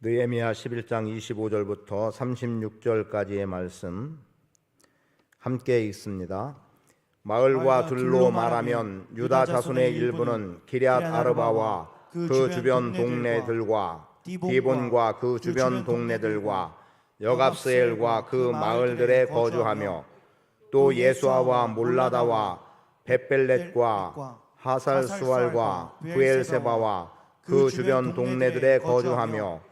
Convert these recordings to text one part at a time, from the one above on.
느헤미야 11장 25절부터 36절까지의 말씀 함께 읽습니다. 마을과 들로 말하면 유다 자손의 일부는 기럇 아르바와 그 주변 동네들과 디본과 그 주변 동네들과 여갑스엘과 그 마을들에 거주하며 또 예수아와 몰라다와 베벨렛과 하살수알과 부엘세바와 그 주변 동네들에 거주하며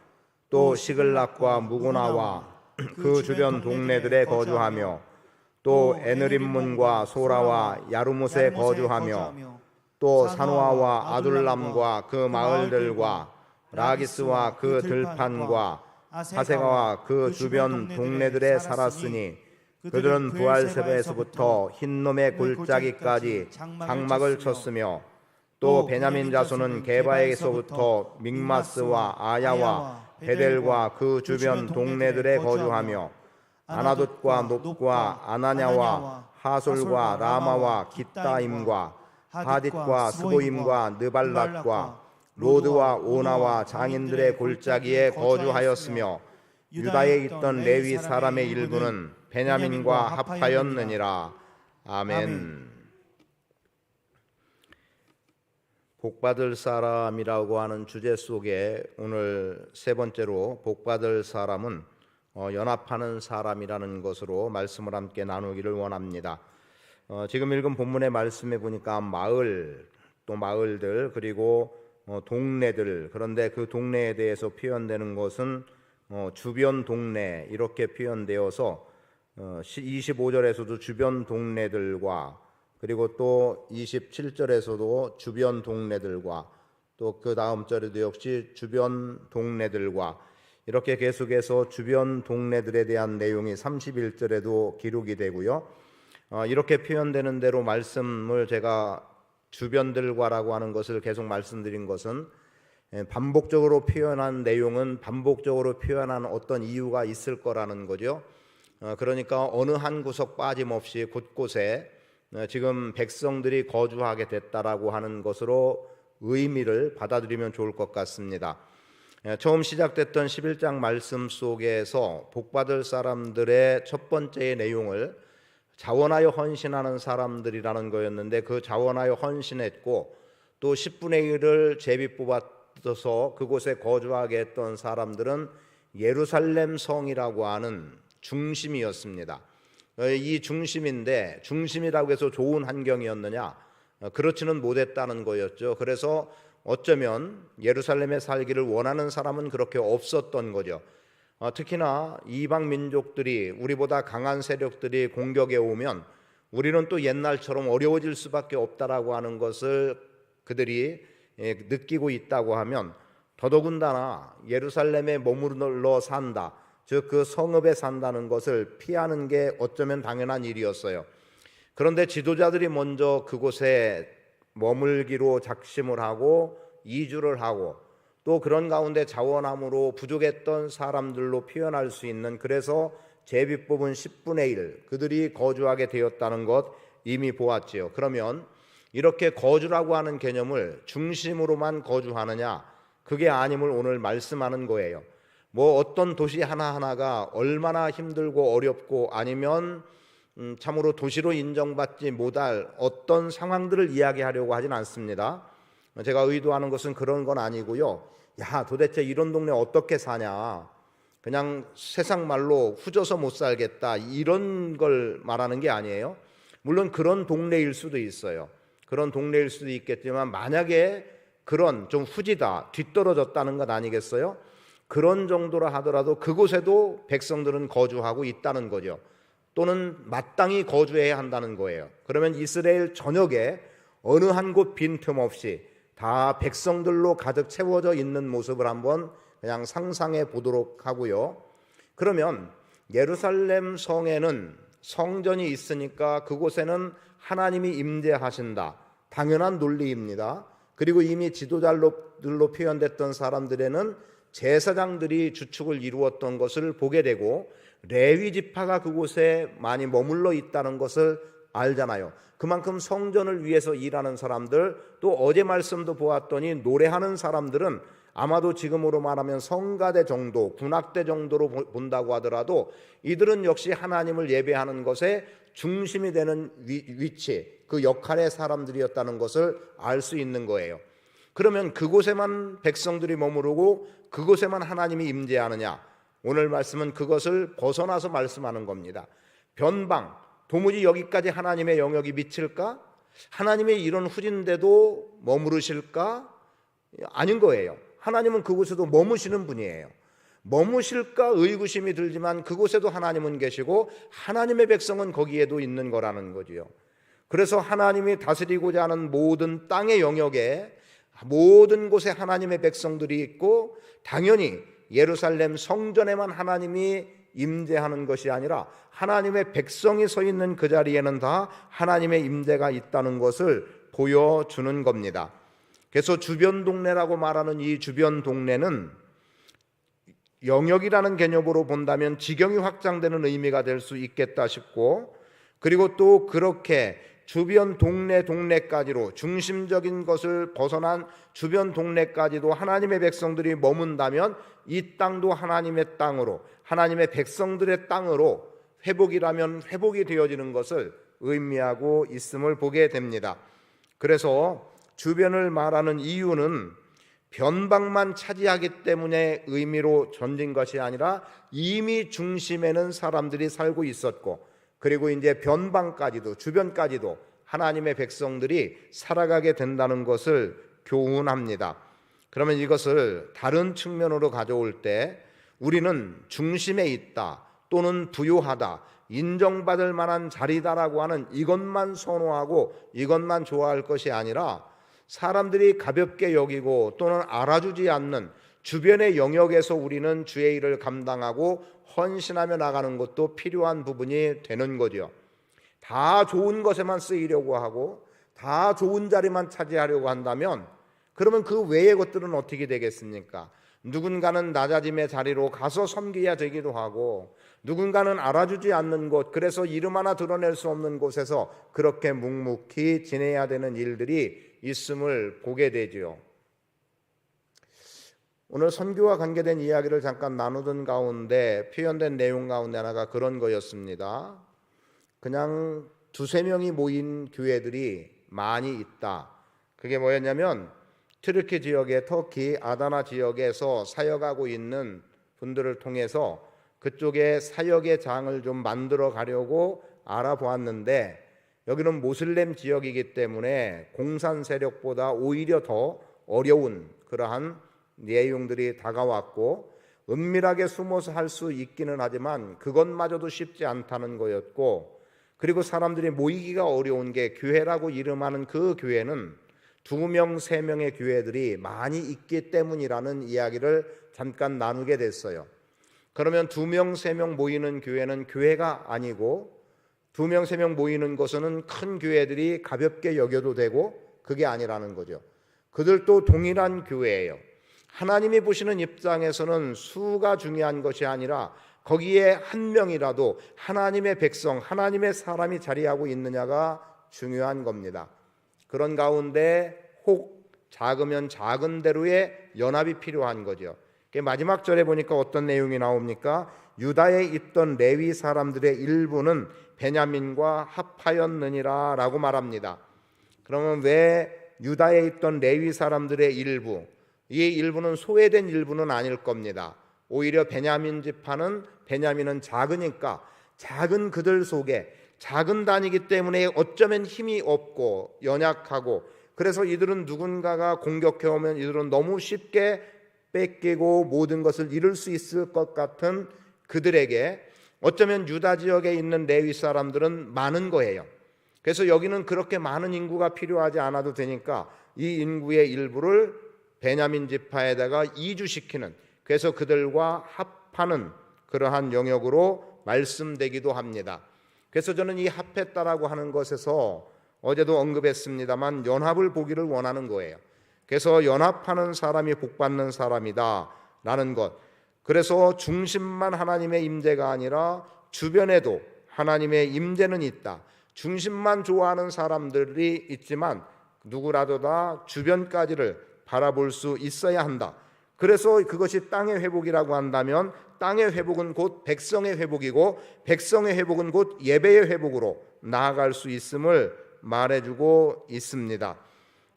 또 시글락과 무구나와 그 주변 동네들에 거주하며 또 에느림문과 소라와 야르못에 거주하며 또 산화와 아둘람과 그 마을들과 라기스와 그 들판과 하세가와 그 주변 동네들에 살았으니 그들은 부알세바에서부터 흰놈의 골짜기까지 장막을 쳤으며 또 베냐민 자손은 게바에서부터 믹마스와 아야와 베델과 그 주변 동네들에 거주하며 아나돗과 높과 아나냐와 하솔과 라마와 기타임과 하딧과 스보임과 느발랏과 로드와 오나와 장인들의 골짜기에 거주하였으며 유다에 있던 레위 사람의 일부는 베냐민과 합하였느니라. 아멘. 복받을 사람이라고 하는 주제 속에 오늘 세 번째로 복받을 사람은 어, 연합하는 사람이라는 것으로 말씀을 함께 나누기를 원합니다. 어, 지금 읽은 본문의 말씀에 보니까 마을 또 마을들 그리고 어, 동네들 그런데 그 동네에 대해서 표현되는 것은 어, 주변 동네 이렇게 표현되어서 어, 25절에서도 주변 동네들과 그리고 또 27절에서도 주변 동네들과 또 그 다음 절에도 역시 주변 동네들과 이렇게 계속해서 주변 동네들에 대한 내용이 31절에도 기록이 되고요. 어, 이렇게 표현되는 대로 말씀을 제가 주변들과라고 하는 것을 계속 말씀드린 것은 예, 반복적으로 표현한 내용은 반복적으로 표현한 어떤 이유가 있을 거라는 거죠. 어, 그러니까 어느 한 구석 빠짐없이 곳곳에 어, 지금 백성들이 거주하게 됐다라고 하는 것으로 의미를 받아들이면 좋을 것 같습니다. 예, 처음 시작됐던 11장 말씀 속에서 복받을 사람들의 첫 번째의 내용을 자원하여 헌신하는 사람들이라는 거였는데 그 자원하여 헌신했고 또 10분의 1을 제비 뽑아서 그곳에 거주하게 했던 사람들은 예루살렘 성이라고 하는 중심이었습니다. 어, 이 중심인데 중심이라고 해서 좋은 환경이었느냐? 어, 그렇지는 못했다는 거였죠. 그래서 어쩌면 예루살렘에 살기를 원하는 사람은 그렇게 없었던 거죠. 어, 특히나 이방 민족들이 우리보다 강한 세력들이 공격해 오면 우리는 또 옛날처럼 어려워질 수밖에 없다라고 하는 것을 그들이 예, 느끼고 있다고 하면 더더군다나 예루살렘에 머무르러 산다. 즉 그 성읍에 산다는 것을 피하는 게 어쩌면 당연한 일이었어요. 그런데 지도자들이 먼저 그곳에 머물기로 작심을 하고 이주를 하고 또 그런 가운데 자원함으로 부족했던 사람들로 표현할 수 있는 그래서 제비 뽑은 10분의 1 그들이 거주하게 되었다는 것 이미 보았지요. 그러면 이렇게 거주라고 하는 개념을 중심으로만 거주하느냐 그게 아님을 오늘 말씀하는 거예요. 뭐 어떤 도시 하나하나가 얼마나 힘들고 어렵고 아니면 음, 참으로 도시로 인정받지 못할 어떤 상황들을 이야기하려고 하진 않습니다. 제가 의도하는 것은 그런 건 아니고요. 야, 도대체 이런 동네 어떻게 사냐? 그냥 세상 말로 후져서 못 살겠다. 이런 걸 말하는 게 아니에요. 물론 그런 동네일 수도 있어요. 그런 동네일 수도 있겠지만 만약에 그런 좀 후지다, 뒤떨어졌다는 것 아니겠어요? 그런 정도라 하더라도 그곳에도 백성들은 거주하고 있다는 거죠. 또는 마땅히 거주해야 한다는 거예요. 그러면 이스라엘 전역에 어느 한 곳 빈틈없이 다 백성들로 가득 채워져 있는 모습을 한번 그냥 상상해 보도록 하고요. 그러면 예루살렘 성에는 성전이 있으니까 그곳에는 하나님이 임재하신다. 당연한 논리입니다. 그리고 이미 지도자들로 표현됐던 사람들에는 제사장들이 주축을 이루었던 것을 보게 되고 레위 지파가 그곳에 많이 머물러 있다는 것을 알잖아요. 그만큼 성전을 위해서 일하는 사람들 또 어제 말씀도 보았더니 노래하는 사람들은 아마도 지금으로 말하면 성가대 정도, 군악대 정도로 보- 본다고 하더라도 이들은 역시 하나님을 예배하는 것에 중심이 되는 위, 위치, 그 역할의 사람들이었다는 것을 알 수 있는 거예요. 그러면 그곳에만 백성들이 머무르고 그곳에만 하나님이 임재하느냐? 오늘 말씀은 그것을 벗어나서 말씀하는 겁니다. 변방, 도무지 여기까지 하나님의 영역이 미칠까? 하나님의 이런 후진데도 머무르실까? 아닌 거예요. 하나님은 그곳에도 머무시는 분이에요. 머무실까 의구심이 들지만 그곳에도 하나님은 계시고 하나님의 백성은 거기에도 있는 거라는 거지요. 그래서 하나님이 다스리고자 하는 모든 땅의 영역에 모든 곳에 하나님의 백성들이 있고 당연히 예루살렘 성전에만 하나님이 임재하는 것이 아니라 하나님의 백성이 서 있는 그 자리에는 다 하나님의 임재가 있다는 것을 보여주는 겁니다. 그래서 주변 동네라고 말하는 이 주변 동네는 영역이라는 개념으로 본다면 지경이 확장되는 의미가 될 수 있겠다 싶고 그리고 또 그렇게 주변 동네 동네까지로 중심적인 것을 벗어난 주변 동네까지도 하나님의 백성들이 머문다면 이 땅도 하나님의 땅으로 하나님의 백성들의 땅으로 회복이라면 회복이 되어지는 것을 의미하고 있음을 보게 됩니다. 그래서 주변을 말하는 이유는 변방만 차지하기 때문에 의미로 전진 것이 아니라 이미 중심에는 사람들이 살고 있었고 그리고 이제 변방까지도 주변까지도 하나님의 백성들이 살아가게 된다는 것을 교훈합니다. 그러면 이것을 다른 측면으로 가져올 때 우리는 중심에 있다 또는 부유하다 인정받을 만한 자리다라고 하는 이것만 선호하고 이것만 좋아할 것이 아니라 사람들이 가볍게 여기고 또는 알아주지 않는 주변의 영역에서 우리는 주의 일을 감당하고 헌신하며 나가는 것도 필요한 부분이 되는 거죠. 다 좋은 것에만 쓰이려고 하고 다 좋은 자리만 차지하려고 한다면 그러면 그 외의 것들은 어떻게 되겠습니까? 누군가는 낮아짐의 자리로 가서 섬겨야 되기도 하고 누군가는 알아주지 않는 곳 그래서 이름 하나 드러낼 수 없는 곳에서 그렇게 묵묵히 지내야 되는 일들이 있음을 보게 되지요. 오늘 선교와 관계된 이야기를 잠깐 나누던 가운데 표현된 내용 가운데 하나가 그런 거였습니다. 그냥 두세 명이 모인 교회들이 많이 있다. 그게 뭐였냐면 트르키 지역의 터키 아다나 지역에서 사역하고 있는 분들을 통해서 그쪽에 사역의 장을 좀 만들어 가려고 알아보았는데 여기는 모슬렘 지역이기 때문에 공산 세력보다 오히려 더 어려운 그러한 내용들이 다가왔고 은밀하게 숨어서 할 수 있기는 하지만 그것마저도 쉽지 않다는 거였고 그리고 사람들이 모이기가 어려운 게 교회라고 이름하는 그 교회는 두 명, 세 명의 교회들이 많이 있기 때문이라는 이야기를 잠깐 나누게 됐어요. 그러면 두 명, 세 명 모이는 교회는 교회가 아니고 두 명, 세 명 모이는 것은 큰 교회들이 가볍게 여겨도 되고 그게 아니라는 거죠. 그들도 동일한 교회예요. 하나님이 보시는 입장에서는 수가 중요한 것이 아니라 거기에 한 명이라도 하나님의 백성, 하나님의 사람이 자리하고 있느냐가 중요한 겁니다. 그런 가운데 혹 작으면 작은 대로의 연합이 필요한 거죠. 마지막 절에 보니까 어떤 내용이 나옵니까? 유다에 있던 레위 사람들의 일부는 베냐민과 합하였느니라라고 말합니다. 그러면 왜 유다에 있던 레위 사람들의 일부 이 일부는 소외된 일부는 아닐 겁니다. 오히려 베냐민 지파는 베냐민은 작으니까 작은 그들 속에 작은 단위기 때문에 어쩌면 힘이 없고 연약하고 그래서 이들은 누군가가 공격해 오면 이들은 너무 쉽게 뺏기고 모든 것을 잃을 수 있을 것 같은 그들에게 어쩌면 유다 지역에 있는 레위 사람들은 많은 거예요. 그래서 여기는 그렇게 많은 인구가 필요하지 않아도 되니까 이 인구의 일부를 베냐민 지파에다가 이주시키는 그래서 그들과 합하는 그러한 영역으로 말씀되기도 합니다. 그래서 저는 이 합했다라고 하는 것에서 어제도 언급했습니다만 연합을 보기를 원하는 거예요. 그래서 연합하는 사람이 복받는 사람이다라는 것. 그래서 중심만 하나님의 임재가 아니라 주변에도 하나님의 임재는 있다. 중심만 좋아하는 사람들이 있지만 누구라도 다 주변까지를 바라볼 수 있어야 한다. 그래서 그것이 땅의 회복이라고 한다면 땅의 회복은 곧 백성의 회복이고 백성의 회복은 곧 예배의 회복으로 나아갈 수 있음을 말해주고 있습니다.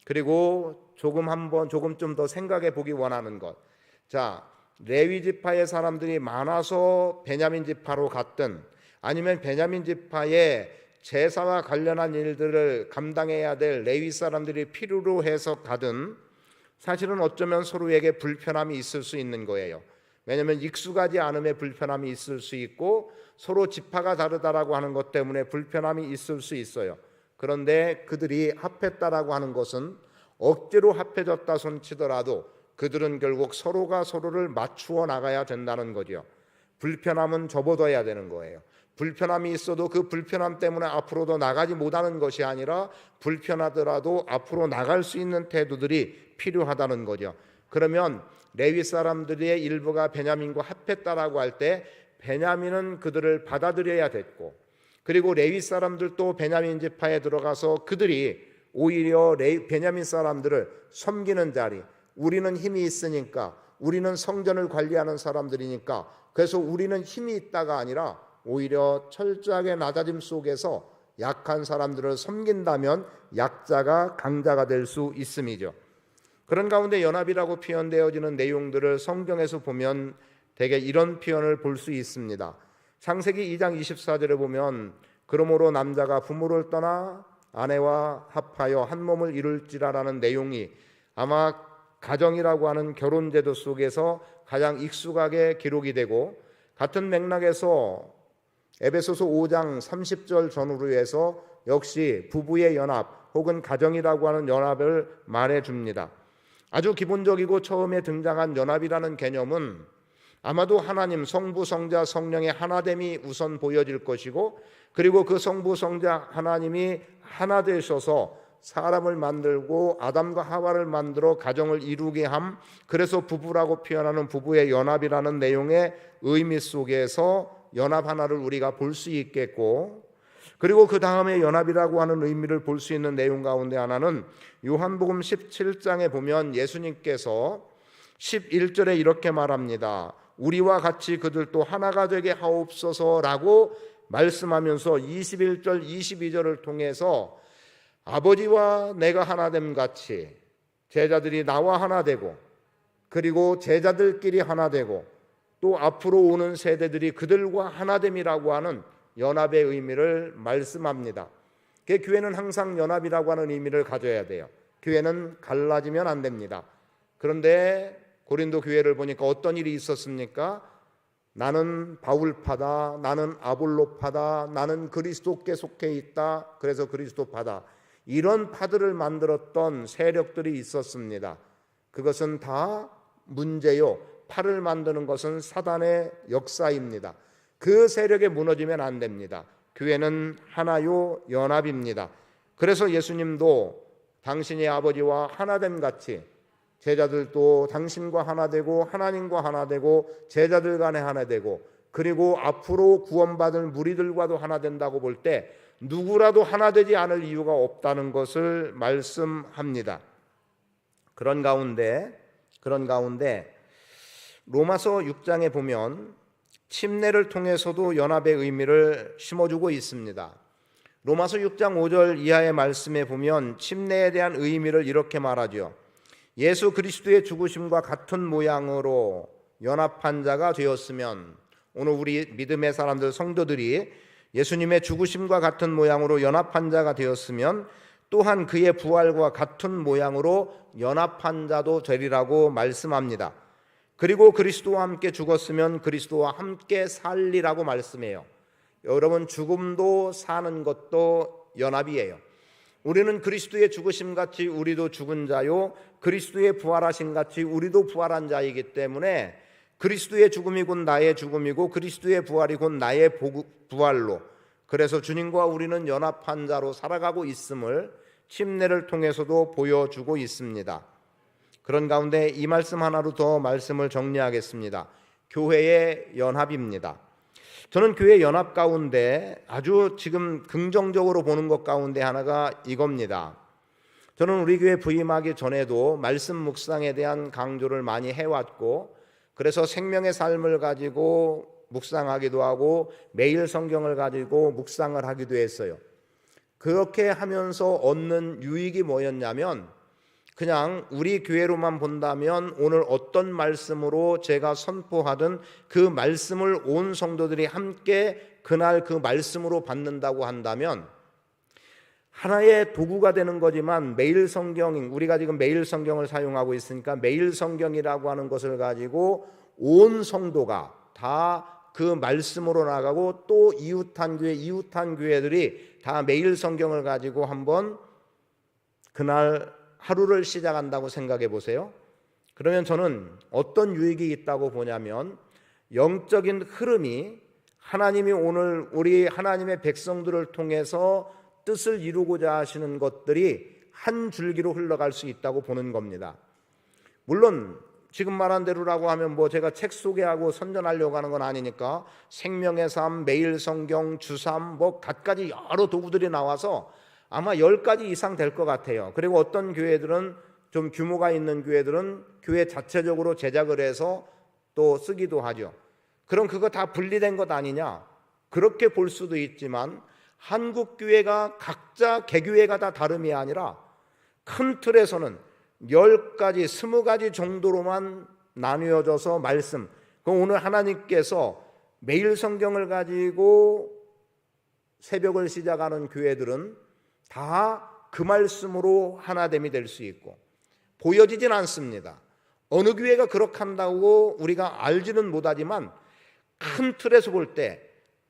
그리고 조금 한번 조금 좀 더 생각해 보기 원하는 것. 자, 레위 지파의 사람들이 많아서 베냐민 지파로 갔든 아니면 베냐민 지파의 제사와 관련한 일들을 감당해야 될 레위 사람들이 필요로 해서 가든 사실은 어쩌면 서로에게 불편함이 있을 수 있는 거예요. 왜냐하면 익숙하지 않음에 불편함이 있을 수 있고 서로 지파가 다르다라고 하는 것 때문에 불편함이 있을 수 있어요. 그런데 그들이 합했다라고 하는 것은 억지로 합해졌다 손치더라도 그들은 결국 서로가 서로를 맞추어 나가야 된다는 거죠. 불편함은 접어둬야 되는 거예요. 불편함이 있어도 그 불편함 때문에 앞으로도 나가지 못하는 것이 아니라 불편하더라도 앞으로 나갈 수 있는 태도들이 필요하다는 거죠. 그러면 레위 사람들의 일부가 베냐민과 합했다라고 할 때 베냐민은 그들을 받아들여야 됐고 그리고 레위 사람들도 베냐민 지파에 들어가서 그들이 오히려 레 베냐민 사람들을 섬기는 자리 우리는 힘이 있으니까 우리는 성전을 관리하는 사람들이니까 그래서 우리는 힘이 있다가 아니라 오히려 철저하게 낮아짐 속에서 약한 사람들을 섬긴다면 약자가 강자가 될 수 있음이죠. 그런 가운데 연합이라고 표현되어지는 내용들을 성경에서 보면 대개 이런 표현을 볼 수 있습니다. 창세기 2장 24절에 보면 그러므로 남자가 부모를 떠나 아내와 합하여 한 몸을 이룰지라라는 내용이 아마 가정이라고 하는 결혼 제도 속에서 가장 익숙하게 기록이 되고 같은 맥락에서 에베소서 5장 30절 전후로 해서 역시 부부의 연합 혹은 가정이라고 하는 연합을 말해 줍니다. 아주 기본적이고 처음에 등장한 연합이라는 개념은 아마도 하나님 성부 성자 성령의 하나됨이 우선 보여질 것이고 그리고 그 성부 성자 하나님이 하나 되셔서 사람을 만들고 아담과 하와를 만들어 가정을 이루게 함 그래서 부부라고 표현하는 부부의 연합이라는 내용의 의미 속에서 연합 하나를 우리가 볼 수 있겠고 그리고 그 다음에 연합이라고 하는 의미를 볼 수 있는 내용 가운데 하나는 요한복음 17장에 보면 예수님께서 11절에 이렇게 말합니다. 우리와 같이 그들도 하나가 되게 하옵소서라고 말씀하면서 21절 22절을 통해서 아버지와 내가 하나 됨 같이 제자들이 나와 하나 되고 그리고 제자들끼리 하나 되고 또 앞으로 오는 세대들이 그들과 하나됨이라고 하는 연합의 의미를 말씀합니다. 그 교회는 항상 연합이라고 하는 의미를 가져야 돼요. 교회는 갈라지면 안 됩니다. 그런데 고린도 교회를 보니까 어떤 일이 있었습니까? 나는 바울파다, 나는 아볼로파다, 나는 그리스도께 속해 있다. 그래서 그리스도파다. 이런 파들을 만들었던 세력들이 있었습니다. 그것은 다 문제요. 파를 만드는 것은 사단의 역사입니다. 그 세력에 무너지면 안 됩니다. 교회는 하나요 연합입니다. 그래서 예수님도 당신의 아버지와 하나됨 같이 제자들도 당신과 하나 되고 하나님과 하나 되고 제자들 간에 하나 되고 그리고 앞으로 구원받을 무리들과도 하나 된다고 볼 때 누구라도 하나 되지 않을 이유가 없다는 것을 말씀합니다. 그런 가운데 그런 가운데 로마서 6장에 보면 침례를 통해서도 연합의 의미를 심어주고 있습니다. 로마서 6장 5절 이하의 말씀에 보면 침례에 대한 의미를 이렇게 말하죠. 예수 그리스도의 죽으심과 같은 모양으로 연합한 자가 되었으면 오늘 우리 믿음의 사람들 성도들이 예수님의 죽으심과 같은 모양으로 연합한 자가 되었으면 또한 그의 부활과 같은 모양으로 연합한 자도 되리라고 말씀합니다. 그리고 그리스도와 함께 죽었으면 그리스도와 함께 살리라고 말씀해요. 여러분 죽음도 사는 것도 연합이에요. 우리는 그리스도의 죽으심 같이 우리도 죽은 자요 그리스도의 부활하신 같이 우리도 부활한 자이기 때문에 그리스도의 죽음이 곧 나의 죽음이고 그리스도의 부활이 곧 나의 부활로 그래서 주님과 우리는 연합한 자로 살아가고 있음을 침례를 통해서도 보여주고 있습니다. 그런 가운데 이 말씀 하나로 더 말씀을 정리하겠습니다. 교회의 연합입니다. 저는 교회 연합 가운데 아주 지금 긍정적으로 보는 것 가운데 하나가 이겁니다. 저는 우리 교회 부임하기 전에도 말씀 묵상에 대한 강조를 많이 해왔고 그래서 생명의 삶을 가지고 묵상하기도 하고 매일 성경을 가지고 묵상을 하기도 했어요. 그렇게 하면서 얻는 유익이 뭐였냐면 그냥 우리 교회로만 본다면 오늘 어떤 말씀으로 제가 선포하든 그 말씀을 온 성도들이 함께 그날 그 말씀으로 받는다고 한다면 하나의 도구가 되는 거지만 매일 성경 우리가 지금 매일 성경을 사용하고 있으니까 매일 성경이라고 하는 것을 가지고 온 성도가 다 그 말씀으로 나가고 또 이웃한 교회 이웃한 교회들이 다 매일 성경을 가지고 한번 그날 하루를 시작한다고 생각해 보세요. 그러면 저는 어떤 유익이 있다고 보냐면 영적인 흐름이 하나님이 오늘 우리 하나님의 백성들을 통해서 뜻을 이루고자 하시는 것들이 한 줄기로 흘러갈 수 있다고 보는 겁니다. 물론 지금 말한 대로라고 하면 뭐 제가 책 소개하고 선전하려고 하는 건 아니니까 생명의 삶, 매일 성경, 주삼 뭐 갖가지 여러 도구들이 나와서 아마 10가지 이상 될 것 같아요. 그리고 어떤 교회들은 좀 규모가 있는 교회들은 교회 자체적으로 제작을 해서 또 쓰기도 하죠. 그럼 그거 다 분리된 것 아니냐? 그렇게 볼 수도 있지만 한국 교회가 각자 개교회가 다 다름이 아니라 큰 틀에서는 열 가지, 스무 가지 정도로만 나뉘어져서 말씀. 그 오늘 하나님께서 매일 성경을 가지고 새벽을 시작하는 교회들은 다 그 말씀으로 하나됨이 될 수 있고 보여지진 않습니다. 어느 교회가 그렇게 한다고 우리가 알지는 못하지만 큰 틀에서 볼 때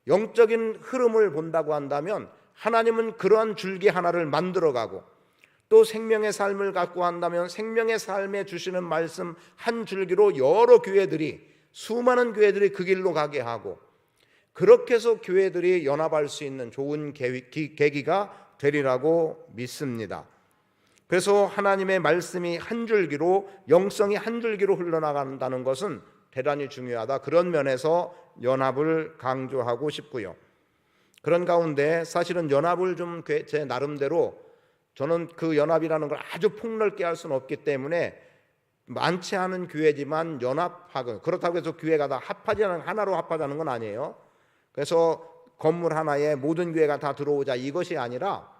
영적인 흐름을 본다고 한다면 하나님은 그러한 줄기 하나를 만들어가고 또 생명의 삶을 갖고 한다면 생명의 삶에 주시는 말씀 한 줄기로 여러 교회들이 수많은 교회들이 그 길로 가게 하고 그렇게 해서 교회들이 연합할 수 있는 좋은 계기가 되리라고 믿습니다. 그래서 하나님의 말씀이 한 줄기로 영성이 한 줄기로 흘러나간다는 것은 대단히 중요하다. 그런 면에서 연합을 강조하고 싶고요. 그런 가운데 사실은 연합을 좀 제 나름대로 저는 그 연합이라는 걸 아주 폭넓게 할 수는 없기 때문에 많지 않은 교회지만 연합하고 그렇다고 해서 교회가 다 않은 하나로 합하자는 건 아니에요. 그래서 건물 하나에 모든 교회가 다 들어오자 이것이 아니라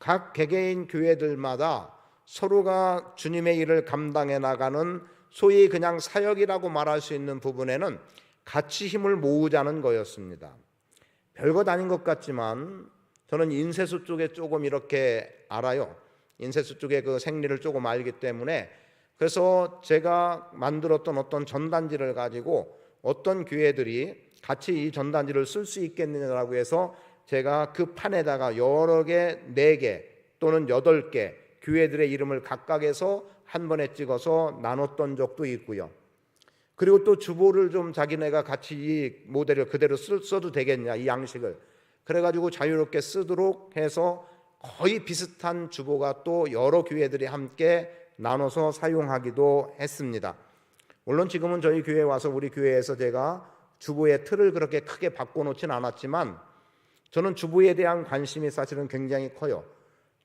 각 개개인 교회들마다 서로가 주님의 일을 감당해 나가는 소위 그냥 사역이라고 말할 수 있는 부분에는 같이 힘을 모으자는 거였습니다. 별것 아닌 것 같지만 저는 인쇄소 쪽에 조금 이렇게 알아요. 인쇄소 쪽에 그 생리를 조금 알기 때문에 그래서 제가 만들었던 어떤 전단지를 가지고 어떤 교회들이 같이 이 전단지를 쓸 수 있겠느냐라고 해서 제가 그 판에다가 여러 개, 네 개 또는 여덟 개 교회들의 이름을 각각에서 한 번에 찍어서 나눴던 적도 있고요. 그리고 또 주보를 좀 자기네가 같이 이 모델을 그대로 써도 되겠냐 이 양식을 그래가지고 자유롭게 쓰도록 해서 거의 비슷한 주보가 또 여러 교회들이 함께 나눠서 사용하기도 했습니다. 물론 지금은 저희 교회에 와서 우리 교회에서 제가 주보의 틀을 그렇게 크게 바꿔놓진 않았지만 저는 주보에 대한 관심이 사실은 굉장히 커요.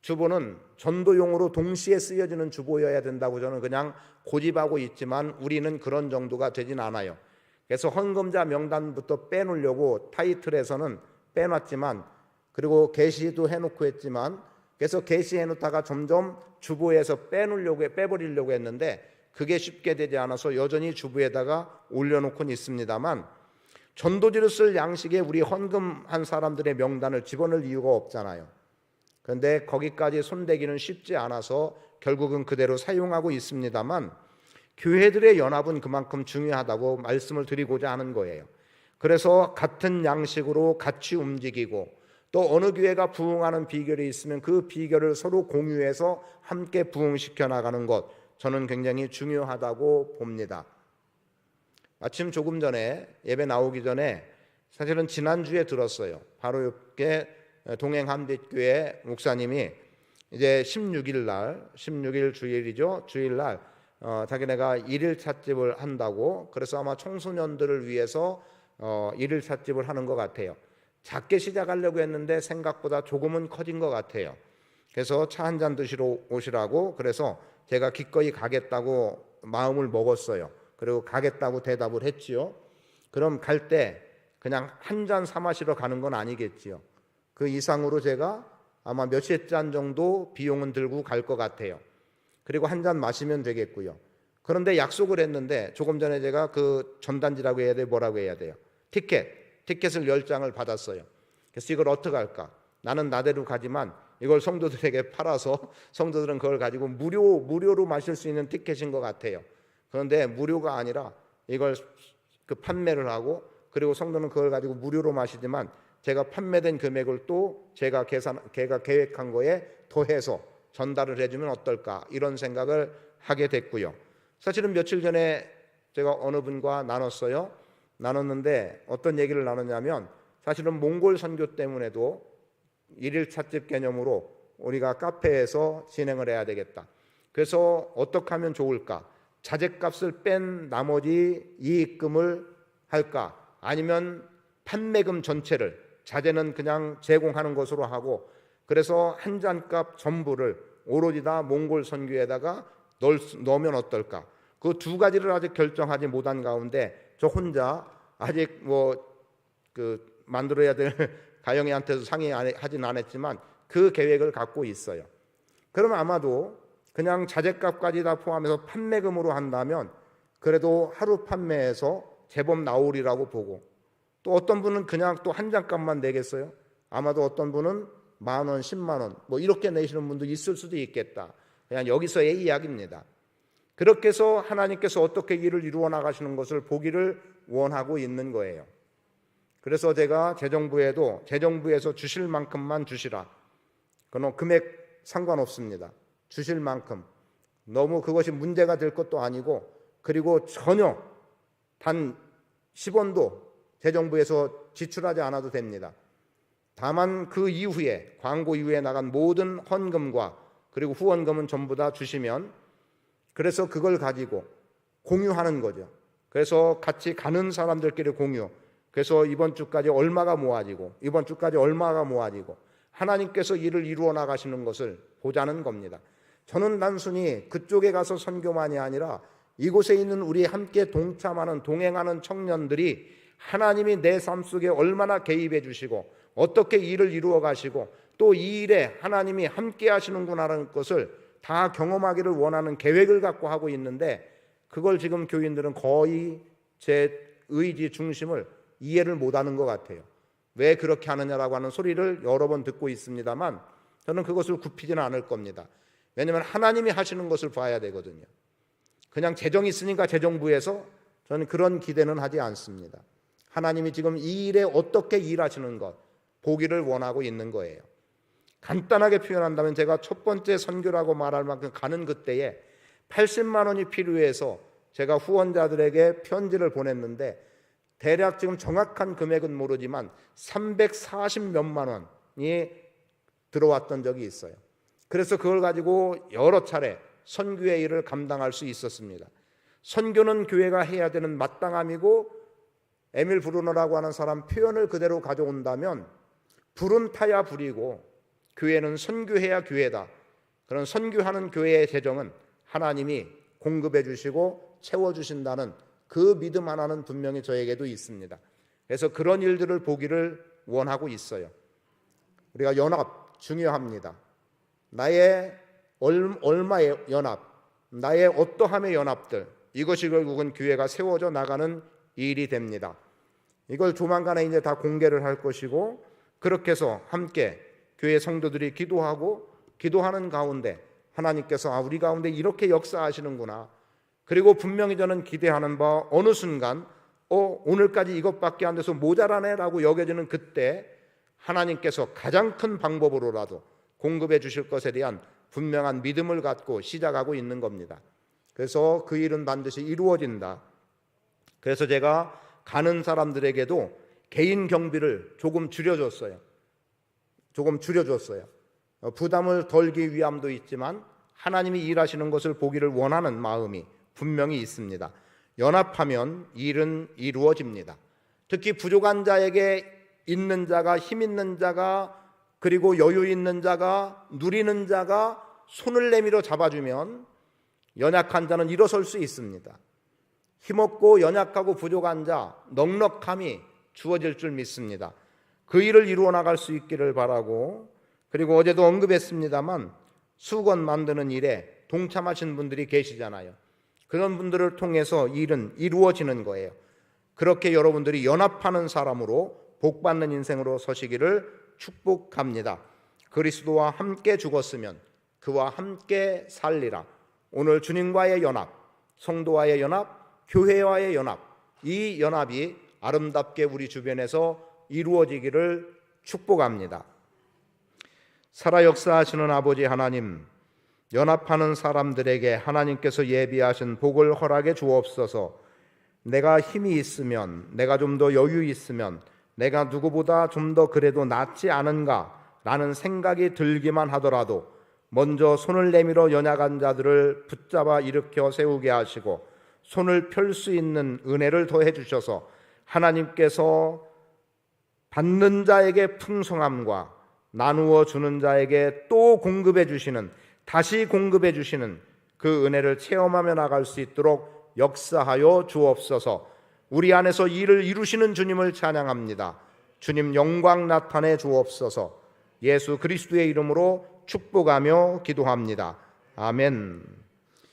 주보는 전도용으로 동시에 쓰여지는 주보여야 된다고 저는 그냥 고집하고 있지만 우리는 그런 정도가 되진 않아요. 그래서 헌금자 명단부터 빼놓으려고 타이틀에서는 빼놨지만 그리고 게시도 해놓고 했지만 그래서 게시해 놓다가 점점 주보에서 빼놓으려고 빼버리려고 했는데 그게 쉽게 되지 않아서 여전히 주부에다가 올려놓곤 있습니다만 전도지를 쓸 양식에 우리 헌금한 사람들의 명단을 집어넣을 이유가 없잖아요. 그런데 거기까지 손대기는 쉽지 않아서 결국은 그대로 사용하고 있습니다만 교회들의 연합은 그만큼 중요하다고 말씀을 드리고자 하는 거예요. 그래서 같은 양식으로 같이 움직이고 또 어느 교회가 부흥하는 비결이 있으면 그 비결을 서로 공유해서 함께 부흥시켜 나가는 것 저는 굉장히 중요하다고 봅니다. 아침 조금 전에 예배 나오기 전에 사실은 지난주에 들었어요. 바로 이렇게 동행 함빛교회 목사님이 이제 16일 날 16일 주일이죠. 주일 날 어, 자기네가 일일 찻집을 한다고 그래서 아마 청소년들을 위해서 어, 일일 찻집을 하는 것 같아요. 작게 시작하려고 했는데 생각보다 조금은 커진 것 같아요. 그래서 차 한 잔 드시러 오시라고 그래서 제가 기꺼이 가겠다고 마음을 먹었어요. 그리고 가겠다고 대답을 했지요. 그럼 갈 때 그냥 한 잔 사 마시러 가는 건 아니겠지요. 그 이상으로 제가 아마 몇십 잔 정도 비용은 들고 갈 것 같아요. 그리고 한 잔 마시면 되겠고요. 그런데 약속을 했는데 조금 전에 제가 그 전단지라고 해야 돼 뭐라고 해야 돼요. 티켓, 티켓을 열 장을 받았어요. 그래서 이걸 어떻게 할까? 나는 나대로 가지만 이걸 성도들에게 팔아서 성도들은 그걸 가지고 무료 무료로 마실 수 있는 티켓인 것 같아요. 그런데 무료가 아니라 이걸 그 판매를 하고 그리고 성도는 그걸 가지고 무료로 마시지만 제가 판매된 금액을 또 제가 계산 제가 계획한 거에 더해서 전달을 해주면 어떨까 이런 생각을 하게 됐고요. 사실은 며칠 전에 제가 어느 분과 나눴어요. 나눴는데 어떤 얘기를 나눴냐면 사실은 몽골 선교 때문에도 일일 찻집 개념으로 우리가 카페에서 진행을 해야 되겠다. 그래서 어떻게 하면 좋을까? 자재값을 뺀 나머지 이익금을 할까? 아니면 판매금 전체를 자재는 그냥 제공하는 것으로 하고 그래서 한 잔값 전부를 오로지 다 몽골 선교에다가 넣으면 어떨까? 그 두 가지를 아직 결정하지 못한 가운데 저 혼자 아직 뭐 그 만들어야 될 가영이한테도 상의 안 해- 하진 않았지만 그 계획을 갖고 있어요. 그러면 아마도 그냥 자재값까지 다 포함해서 판매금으로 한다면 그래도 하루 판매에서 제법 나오리라고 보고 또 어떤 분은 그냥 또 한 장값만 내겠어요. 아마도 어떤 분은 만 원, 십만 원, 뭐 이렇게 내시는 분도 있을 수도 있겠다. 그냥 여기서의 이야기입니다. 그렇게 해서 하나님께서 어떻게 일을 이루어 나가시는 것을 보기를 원하고 있는 거예요. 그래서 제가 재정부에도 재정부에서 주실 만큼만 주시라. 그건 금액 상관없습니다. 주실 만큼 너무 그것이 문제가 될 것도 아니고 그리고 전혀 단 10원도 재정부에서 지출하지 않아도 됩니다. 다만 그 이후에 광고 이후에 나간 모든 헌금과 그리고 후원금은 전부 다 주시면 그래서 그걸 가지고 공유하는 거죠. 그래서 같이 가는 사람들끼리 공유. 그래서 이번 주까지 얼마가 모아지고 이번 주까지 얼마가 모아지고 하나님께서 일을 이루어 나가시는 것을 보자는 겁니다. 저는 단순히 그쪽에 가서 선교만이 아니라 이곳에 있는 우리 함께 동참하는 동행하는 청년들이 하나님이 내 삶 속에 얼마나 개입해 주시고 어떻게 일을 이루어 가시고 또 이 일에 하나님이 함께 하시는구나라는 것을 다 경험하기를 원하는 계획을 갖고 하고 있는데 그걸 지금 교인들은 거의 제 의지 중심을 이해를 못 하는 것 같아요. 왜 그렇게 하느냐라고 하는 소리를 여러 번 듣고 있습니다만 저는 그것을 굽히지는 않을 겁니다. 왜냐하면 하나님이 하시는 것을 봐야 되거든요. 그냥 재정이 있으니까 재정부에서 저는 그런 기대는 하지 않습니다. 하나님이 지금 이 일에 어떻게 일하시는 것 보기를 원하고 있는 거예요. 간단하게 표현한다면 제가 첫 번째 선교라고 말할 만큼 가는 그때에 80만 원이 필요해서 제가 후원자들에게 편지를 보냈는데 대략 지금 정확한 금액은 모르지만 340 몇만 원이 들어왔던 적이 있어요. 그래서 그걸 가지고 여러 차례 선교의 일을 감당할 수 있었습니다. 선교는 교회가 해야 되는 마땅함이고 에밀 브루너라고 하는 사람 표현을 그대로 가져온다면 불은 타야 불이고 교회는 선교해야 교회다. 그런 선교하는 교회의 재정은 하나님이 공급해 주시고 채워 주신다는 그 믿음 하나는 분명히 저에게도 있습니다. 그래서 그런 일들을 보기를 원하고 있어요. 우리가 연합 중요합니다. 나의 얼- 얼마의 연합, 나의 어떠함의 연합들 이것이 결국은 교회가 세워져 나가는 일이 됩니다. 이걸 조만간에 이제 다 공개를 할 것이고 그렇게 해서 함께 교회 성도들이 기도하고 기도하는 가운데 하나님께서 아 우리 가운데 이렇게 역사하시는구나. 그리고 분명히 저는 기대하는 바 어느 순간 어 오늘까지 이것밖에 안 돼서 모자라네라고 여겨지는 그때 하나님께서 가장 큰 방법으로라도 공급해 주실 것에 대한 분명한 믿음을 갖고 시작하고 있는 겁니다. 그래서 그 일은 반드시 이루어진다. 그래서 제가 가는 사람들에게도 개인 경비를 조금 줄여줬어요. 조금 줄여줬어요. 어, 부담을 덜기 위함도 있지만 하나님이 일하시는 것을 보기를 원하는 마음이 분명히 있습니다. 연합하면 일은 이루어집니다. 특히 부족한 자에게 있는 자가 힘 있는 자가 그리고 여유 있는 자가 누리는 자가 손을 내밀어 잡아주면 연약한 자는 일어설 수 있습니다. 힘없고 연약하고 부족한 자 넉넉함이 주어질 줄 믿습니다. 그 일을 이루어 나갈 수 있기를 바라고 그리고 어제도 언급했습니다만 수건 만드는 일에 동참하신 분들이 계시잖아요. 그런 분들을 통해서 일은 이루어지는 거예요. 그렇게 여러분들이 연합하는 사람으로 복 받는 인생으로 서시기를 축복합니다. 그리스도와 함께 죽었으면 그와 함께 살리라. 오늘 주님과의 연합, 성도와의 연합, 교회와의 연합, 이 연합이 아름답게 우리 주변에서 이루어지기를 축복합니다. 살아 역사하시는 아버지 하나님, 연합하는 사람들에게 하나님께서 예비하신 복을 허락해 주옵소서. 내가 힘이 있으면, 내가 좀 더 여유 있으면, 내가 누구보다 좀 더 그래도 낫지 않은가 라는 생각이 들기만 하더라도 먼저 손을 내밀어 연약한 자들을 붙잡아 일으켜 세우게 하시고 손을 펼 수 있는 은혜를 더해 주셔서 하나님께서 받는 자에게 풍성함과 나누어 주는 자에게 또 공급해 주시는 다시 공급해 주시는 그 은혜를 체험하며 나갈 수 있도록 역사하여 주옵소서. 우리 안에서 일을 이루시는 주님을 찬양합니다. 주님 영광 나타내 주옵소서. 예수 그리스도의 이름으로 축복하며 기도합니다. 아멘.